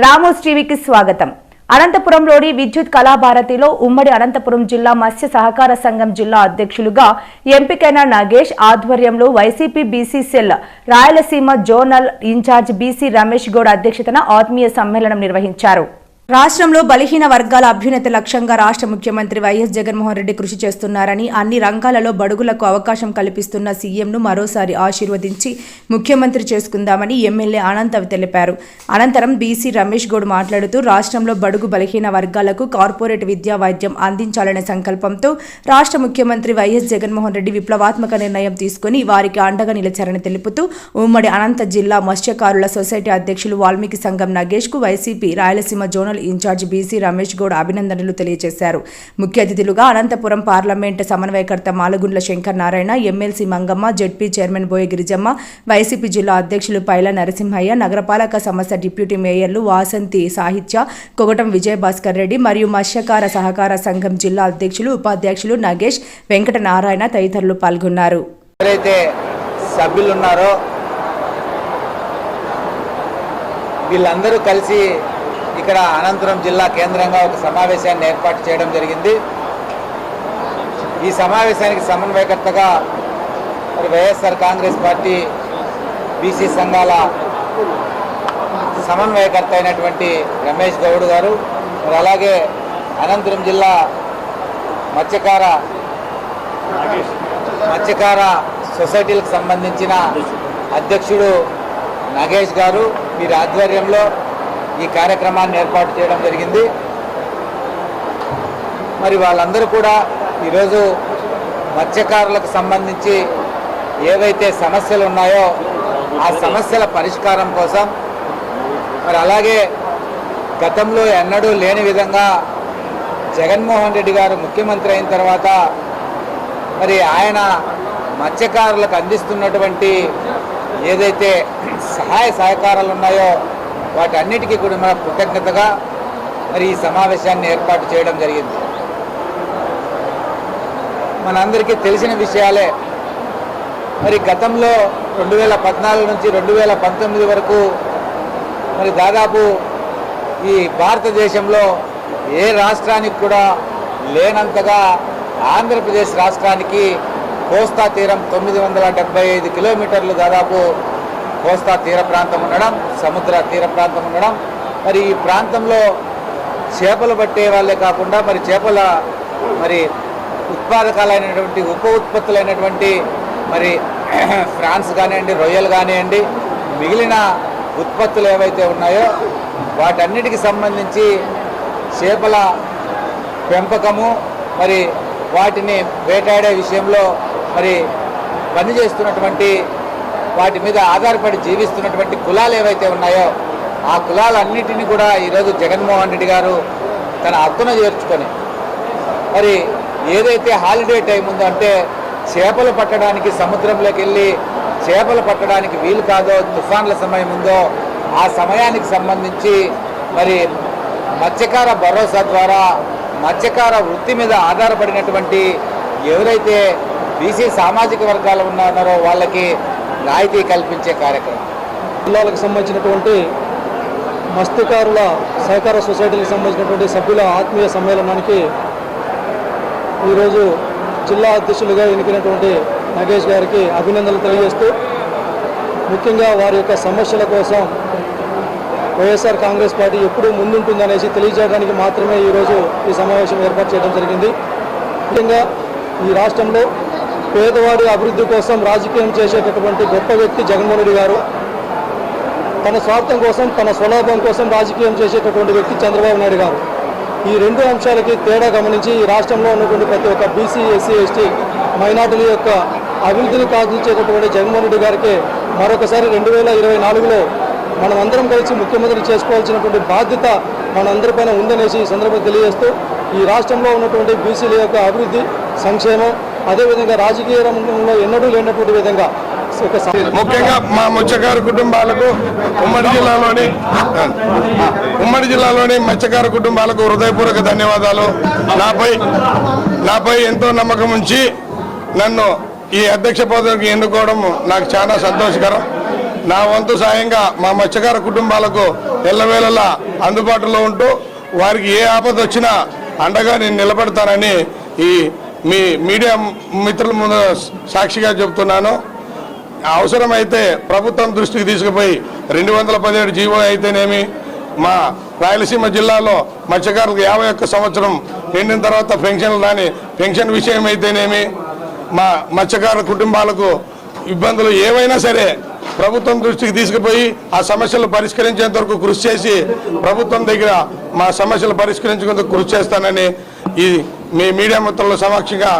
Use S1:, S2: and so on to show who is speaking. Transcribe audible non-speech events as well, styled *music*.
S1: Ramos టీవీకి స్వాగతం అనంతపురంలోని విద్యుత్ కళాభారతిలో ఉమ్మడి అనంతపురం జిల్లా మత్స్య సహకార సంఘం జిల్లా అధ్యక్షులుగా ఎంపికైన నాగేష్ ఆధ్వర్యంలో YCP BCCL Rayalaseema zonal in-charge BC Ramesh Goud అధ్యక్షతన ఆత్మీయ సమ్మేళనం నిర్వహించారు రాష్ట్రంలో బలహీన వర్గాల అభ్యున్నతి లక్ష్యంగా రాష్ట్ర ముఖ్యమంత్రి వైఎస్ జగన్మోహన్ రెడ్డి కృషి చేస్తున్నారని అన్ని రంగాలలో బడుగులకు అవకాశం కల్పిస్తున్న సీఎంను మరోసారి ఆశీర్వదించి ముఖ్యమంత్రి చేసుకుందామని ఎమ్మెల్యే అనంతవి తెలిపారు అనంతరం బీసీ రమేష్ గౌడ్ మాట్లాడుతూ రాష్ట్రంలో బడుగు బలహీన వర్గాలకు కార్పొరేట్ విద్యా వైద్యం అందించాలనే సంకల్పంతో రాష్ట్ర ముఖ్యమంత్రి వైఎస్ జగన్మోహన్ రెడ్డి విప్లవాత్మక నిర్ణయం తీసుకుని వారికి అండగా నిలిచారని తెలుపుతూ ఉమ్మడి అనంత జిల్లా మత్స్యకారుల సొసైటీ అధ్యక్షులు వాల్మీకి సంఘం నగేష్కు YCP Rayalaseema zonal in-charge BC Ramesh Goud అభినందనలు తెలియజేశారు ముఖ్య అతిథులుగా అనంతపురం పార్లమెంట్ సమన్వయకర్త Malagundla Shankar Narayana MLC Mangamma ZP chairman Boya Girijamma YCP జిల్లా అధ్యక్షులు పైల నరసింహయ్య నగరపాలక సంస్థ డిప్యూటీ మేయర్లు వాసంతి సాహిత్య కొగటం విజయభాస్కర్ రెడ్డి మరియు మత్స్యకార సహకార సంఘం జిల్లా అధ్యక్షులు ఉపాధ్యక్షులు నగేష్ వెంకట నారాయణ తదితరులు పాల్గొన్నారు
S2: ఎవరైతే సభ్యులున్నారో వీళ్ళందరూ కలిసి ఇక్కడ అనంతరం జిల్లా కేంద్రంగా ఒక సమావేశాన్ని ఏర్పాటు చేయడం జరిగింది ఈ సమావేశానికి సమన్వయకర్తగా మరి వైఎస్ఆర్ కాంగ్రెస్ పార్టీ బీసీ సంఘాల సమన్వయకర్త అయినటువంటి రమేష్ గౌడ్ గారు మరి అలాగే అనంతపురం జిల్లా మత్స్యకార మత్స్యకార సొసైటీలకు సంబంధించిన అధ్యక్షుడు నగేష్ గారు మీరు ఆధ్వర్యంలో ఈ కార్యక్రమాన్ని ఏర్పాటు చేయడం జరిగింది మరి వాళ్ళందరూ కూడా ఈరోజు మత్స్యకారులకు సంబంధించి ఏవైతే సమస్యలు ఉన్నాయో ఆ సమస్యల పరిష్కారం కోసం మరి అలాగే గతంలో ఎన్నడూ లేని విధంగా జగన్మోహన్ రెడ్డి గారు ముఖ్యమంత్రి అయిన తర్వాత మరి ఆయన మత్స్యకారులకు అందిస్తున్నటువంటి ఏదైతే సహాయ సహకారాలు ఉన్నాయో అన్నిటికీ కూడా మన కృతజ్ఞతగా మరి ఈ సమావేశాన్ని ఏర్పాటు చేయడం జరిగింది మనందరికీ తెలిసిన విషయాలే మరి గతంలో రెండు వేల పద్నాలుగు నుంచి రెండు వేల పంతొమ్మిది వరకు మరి దాదాపు ఈ భారతదేశంలో ఏ రాష్ట్రానికి కూడా లేనంతగా ఆంధ్రప్రదేశ్ రాష్ట్రానికి కోస్తా తీరం తొమ్మిది వందల డెబ్బై ఐదు కిలోమీటర్లు దాదాపు కోస్తా తీర ప్రాంతం ఉండడం సముద్ర తీర ప్రాంతం ఉండడం మరి ఈ ప్రాంతంలో చేపలు పట్టే వాళ్ళే కాకుండా మరి చేపల మరి ఉత్పాదకాలైనటువంటి ఉప ఉత్పత్తులైనటువంటి మరి *clears throat* ఫ్రాన్స్ కానివ్వండి రొయ్యలు కానివ్వండి మిగిలిన ఉత్పత్తులు ఏవైతే ఉన్నాయో వాటన్నిటికి సంబంధించి చేపల పెంపకము మరి వాటిని వేటాడే విషయంలో మరి పనిచేస్తున్నటువంటి వాటి మీద ఆధారపడి జీవిస్తున్నటువంటి కులాలు ఏవైతే ఉన్నాయో ఆ కులాలన్నిటినీ కూడా ఈరోజు జగన్మోహన్ రెడ్డి గారు తన అక్కున చేర్చుకొని మరి ఏదైతే హాలిడే టైం ఉందో అంటే చేపలు పట్టడానికి సముద్రంలోకి వెళ్ళి చేపలు పట్టడానికి వీలు కాదో తుఫాన్ల సమయం ఉందో ఆ సమయానికి సంబంధించి మరి మత్స్యకార భరోసా ద్వారా మత్స్యకార వృత్తి మీద ఆధారపడినటువంటి ఎవరైతే బీసీ సామాజిక వర్గాలు ఉన్నారో వాళ్ళకి రాయితీ కల్పించే కార్యక్రమం జిల్లాలకు సంబంధించినటువంటి మత్స్యకారుల సహకార సొసైటీలకు సంబంధించినటువంటి సభ్యుల ఆత్మీయ సమ్మేళనానికి ఈరోజు జిల్లా అధ్యక్షులుగా ఎన్నికైనటువంటి నగేష్ గారికి అభినందనలు తెలియజేస్తూ ముఖ్యంగా వారి యొక్క సమస్యల కోసం వైఎస్ఆర్ కాంగ్రెస్ పార్టీ ముందుంటుంది ముందుంటుందనేసి తెలియజేయడానికి మాత్రమే ఈరోజు ఈ సమావేశం ఏర్పాటు చేయడం జరిగింది ముఖ్యంగా ఈ రాష్ట్రంలో పేదవాడి అభివృద్ధి కోసం రాజకీయం చేసేటటువంటి గొప్ప వ్యక్తి జగన్మోహన్ గారు తన స్వార్థం కోసం తన స్వలాభం కోసం రాజకీయం చేసేటటువంటి వ్యక్తి చంద్రబాబు నాయుడు గారు ఈ రెండు అంశాలకి తేడా గమనించి ఈ రాష్ట్రంలో ఉన్నటువంటి ప్రతి ఒక్క బీసీ ఎస్సీ ఎస్టీ మైనార్టీల యొక్క అభివృద్ధిని సాధించేటటువంటి జగన్మోహన్ రెడ్డి గారికి మరొకసారి రెండు వేల ఇరవై నాలుగులో మనమందరం కలిసి ముఖ్యమంత్రి చేసుకోవాల్సినటువంటి బాధ్యత మనందరిపైన ఉందనేసి ఈ సందర్భంగా తెలియజేస్తూ ఈ రాష్ట్రంలో ఉన్నటువంటి బీసీల యొక్క అభివృద్ధి సంక్షేమం అదేవిధంగా రాజకీయ రంగంలో ఎన్నడూ లేనటువంటి విధంగా ముఖ్యంగా మా మత్స్యకారు కుటుంబాలకు ఉమ్మడి జిల్లాలోని ఉమ్మడి జిల్లాలోని మత్స్యకారు కుటుంబాలకు హృదయపూర్వక ధన్యవాదాలు నాపై నాపై ఎంతో నమ్మకం ఉంచి నన్ను ఈ అధ్యక్ష పదవికి ఎన్నుకోవడం నాకు చాలా సంతోషకరం నా వంతు సాయంగా మా మత్స్యకార కుటుంబాలకు ఎల్లవేళలా అందుబాటులో ఉంటూ వారికి ఏ ఆపద వచ్చినా అండగా నేను నిలబడతానని ఈ మీ మీడియా మిత్రుల ముందు సాక్షిగా చెబుతున్నాను అవసరమైతే ప్రభుత్వం దృష్టికి తీసుకుపోయి రెండు వందల పదిహేడు జీవో అయితేనేమి మా రాయలసీమ జిల్లాలో మత్స్యకారులకు యాభై ఒక్క సంవత్సరం నిండిన తర్వాత పెన్షన్లు రాని పెన్షన్ విషయం అయితేనేమి మా మత్స్యకారుల కుటుంబాలకు ఇబ్బందులు ఏవైనా సరే ప్రభుత్వం దృష్టికి తీసుకుపోయి ఆ సమస్యలు పరిష్కరించేంత వరకు కృషి చేసి ప్రభుత్వం దగ్గర మా సమస్యలు పరిష్కరించేందుకు కృషి చేస్తానని ఈ మీ మీడియా మొత్తంలో సమక్షంగా